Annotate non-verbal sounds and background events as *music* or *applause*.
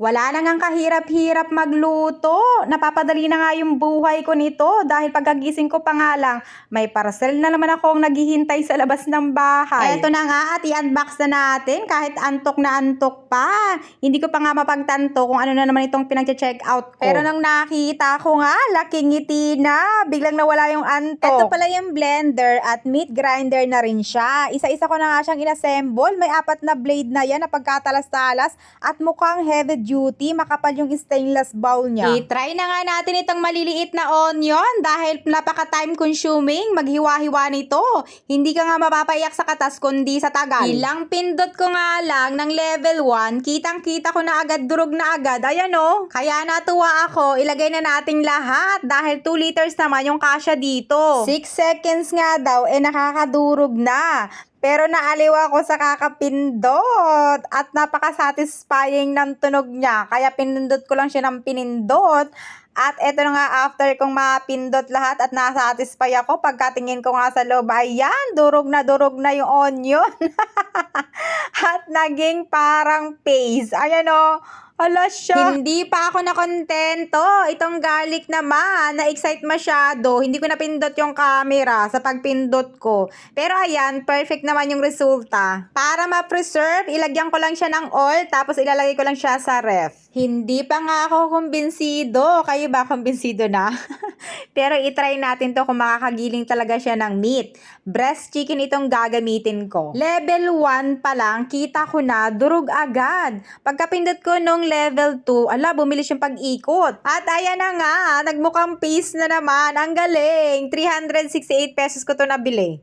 Wala na ngang kahirap-hirap magluto. Napapadali na nga yung buhay ko nito dahil pagkagising ko pa nga lang, may parcel na naman akong naghihintay sa labas ng bahay. Eto na nga at i-unbox na natin kahit antok na antok pa. Hindi ko pa nga mapagtanto kung ano na naman itong pinag-check out ko. Pero nang nakita ko nga, laking ngiti na. Biglang nawala yung antok. Ito pala yung blender at meat grinder na rin siya. Isa-isa ko na nga siyang inassemble. May apat na blade na yan na pagkatalas-talas at mukhang heavy duty. Makapal yung stainless bowl niya. I-try na nga natin itong maliliit na onion dahil napaka-time consuming maghiwa-hiwa nito. Hindi ka nga mapapaiyak sa katas kundi sa tagal. Ilang pindot ko nga lang ng level 1, kitang-kita ko na agad durog na agad. Ayan o. Kaya natuwa ako, ilagay na nating lahat dahil 2 liters naman yung kasya dito. 6 seconds nga daw, eh nakakadurog na. Pero naaliw ako sa kakapindot at napaka-satisfying ng tunog niya. Kaya pinindot ko lang siya ng pinindot. At eto na nga after kong mapindot lahat at nasatisfy ako, pagkatingin ko nga sa loob, ayan, durog na durog na yung onion. *laughs* at naging parang paste. Ayan o, Hala siya. Hindi pa ako nakontento. Itong garlic naman, na-excite masyado. Hindi ko napindot yung camera sa pagpindot ko. Pero ayan, perfect naman yung resulta. Para ma-preserve, ilagyan ko lang siya ng oil, tapos ilalagay ko lang siya sa ref. Hindi pa nga ako kumbinsido. Kayo ba kumbinsido na? *laughs* Pero itry natin to kung makakagiling talaga siya ng meat. Breast chicken itong gagamitin ko. Level 1 pa lang, kita ko na, durog agad. Pagkapindot ko nung level 2, ala, bumilis yung pag-ikot. At ayan na nga, nagmukhang paste na naman. Ang galing. 368 pesos ko to nabili.